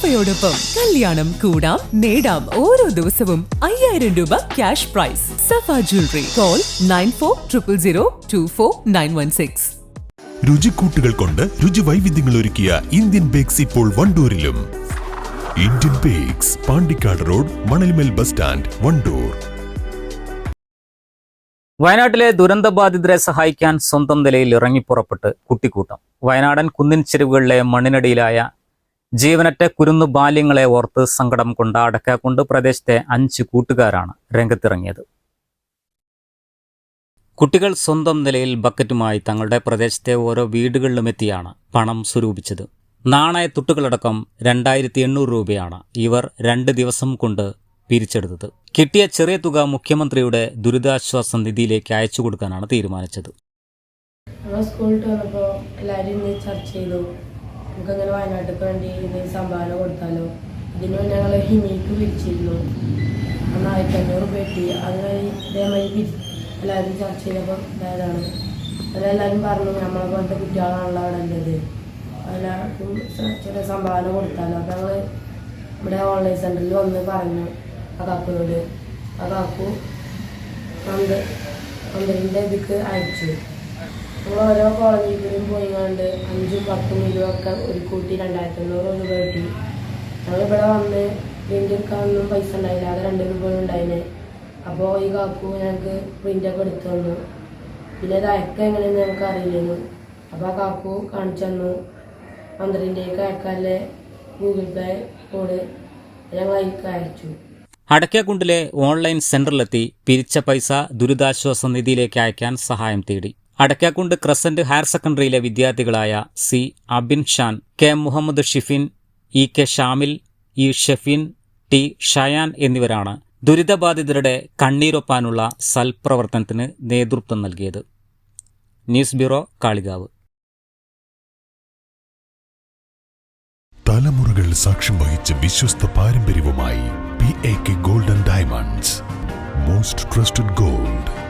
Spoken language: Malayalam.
സഫയോടൊപ്പം കല്യാണം കൂടാം നേടാം ഓരോ ദിവസവും അയ്യായിരം രൂപ cash prize Safa jewellery call nine four triple zero two four nine one six രുചിക്കൂട്ടുകൾ കൊണ്ട് രുചി വൈവിധ്യങ്ങൾ ഒരുക്കിയ ഇന്ത്യൻ ബേക്സ് ഇപ്പോൾ വണ്ടൂരിലും. Indian bakes Pandikkad road Manalmel bus stand Wandoor. വയനാട്ടിലെ ദുരന്തബാധിതരെ സഹായിക്കാൻ സ്വന്തം നിലയിൽ ഇറങ്ങിപ്പുറപ്പെട്ട് കുട്ടിക്കൂട്ടം. വയനാടൻ കുന്നിൻ ചെരുവുകളിലെ മണ്ണിനടിയിലായ ജീവനറ്റ കുരുന്നു ബാല്യങ്ങളെ ഓർത്ത് സങ്കടം കൊണ്ട് അടക്കാക്കൊണ്ട് പ്രദേശത്തെ അഞ്ച് കൂട്ടുകാരാണ് രംഗത്തിറങ്ങിയത്. കുട്ടികൾ സ്വന്തം നിലയിൽ ബക്കറ്റുമായി തങ്ങളുടെ പ്രദേശത്തെ ഓരോ വീടുകളിലും എത്തിയാണ് പണം സ്വരൂപിച്ചത്. നാണയത്തുട്ടുകളടക്കം രണ്ടായിരത്തി എണ്ണൂറ് രൂപയാണ് ഇവർ രണ്ട് ദിവസം കൊണ്ട് പിരിച്ചെടുത്തത്. കിട്ടിയ ചെറിയ തുക മുഖ്യമന്ത്രിയുടെ ദുരിതാശ്വാസ നിധിയിലേക്ക് അയച്ചു കൊടുക്കാനാണ് തീരുമാനിച്ചത്. സ്കൂളിൽ വന്നപ്പോൾ എല്ലാവരും ചർച്ച ചെയ്തു. നമുക്കങ്ങനെ വയനാട്ടിലേക്ക് വേണ്ടി സംഭാവന കൊടുത്താലോ? ഇതിനു വേണ്ടി ഞങ്ങൾ ഹിമിക്ക് പിരിച്ചിരുന്നു അന്ന് ആയിരത്തി അഞ്ഞൂറ് രൂപ കിട്ടി അങ്ങനെ ഇതേമാതിരി എല്ലാവരും ചർച്ച ചെയ്തപ്പോൾ ഇതായതാണ്. അതെല്ലാവരും പറഞ്ഞു നമ്മളെ പോലത്തെ കുട്ടികളാണല്ലോ അവിടെ ഉള്ളത്. എല്ലാവർക്കും ചില സംഭാവന കൊടുത്താലോ? അപ്പോൾ ഞങ്ങൾ ഇവിടെ ഓൺലൈൻ സെന്ററിൽ വന്ന് പറഞ്ഞു ആ കാക്കുനോട്. ആ കാക്കു പന്ത് പന്ത്രണ്ട് ഇതിക്ക് അയച്ചു. നമ്മൾ ഓരോ കോളേജിലും പോയി കണ്ട് അഞ്ചും പത്തും ഇരുപതൊക്കെ ഒരു കൂട്ടി രണ്ടായിരത്തി അഞ്ഞൂറ് രൂപ കിട്ടി. ഞങ്ങളിവിടെ വന്ന് പ്രിന്റ് എടുക്കാനൊന്നും പൈസ ഉണ്ടായില്ല. അത് രണ്ട് രൂപ ഉണ്ടായിന്. അപ്പോൾ ഈ കാക്കു ഞങ്ങൾക്ക് പ്രിന്റൊക്കെ എടുത്തു തന്നു. പിന്നെ ഇത് അയക്ക എങ്ങനെയെന്ന് ഞങ്ങൾക്ക് അറിയില്ലായിരുന്നു. അപ്പോൾ ആ കാക്കു കാണിച്ചു തന്നു. മന്ത്രിന്റെയൊക്കെ അയക്കാല്ലേ ഗൂഗിൾ പേ കോഡ് ഞങ്ങൾ അയക്ക അയച്ചു. അടയ്ക്കാക്കുണ്ടിലെ ഓൺലൈൻ സെന്ററിലെത്തി പിരിച്ച പൈസ ദുരിതാശ്വാസ നിധിയിലേക്ക് അയക്കാൻ സഹായം തേടി. അടയ്ക്കാക്കുണ്ട് ക്രസന്റ് ഹയർ സെക്കൻഡറിയിലെ വിദ്യാർത്ഥികളായ C Abin Shan K Muhammad Shifin E K Shamil E Shefin T Shayan എന്നിവരാണ് ദുരിതബാധിതരുടെ കണ്ണീരൊപ്പാനുള്ള സൽപ്രവർത്തനത്തിന് നേതൃത്വം നൽകിയത്. News bureau Kalikavu. തലമുറകൾ സാക്ഷ്യം വഹിച്ച വിശ്വസ്ത പാരമ്പര്യവുമായി P A K golden diamonds. Most trusted gold.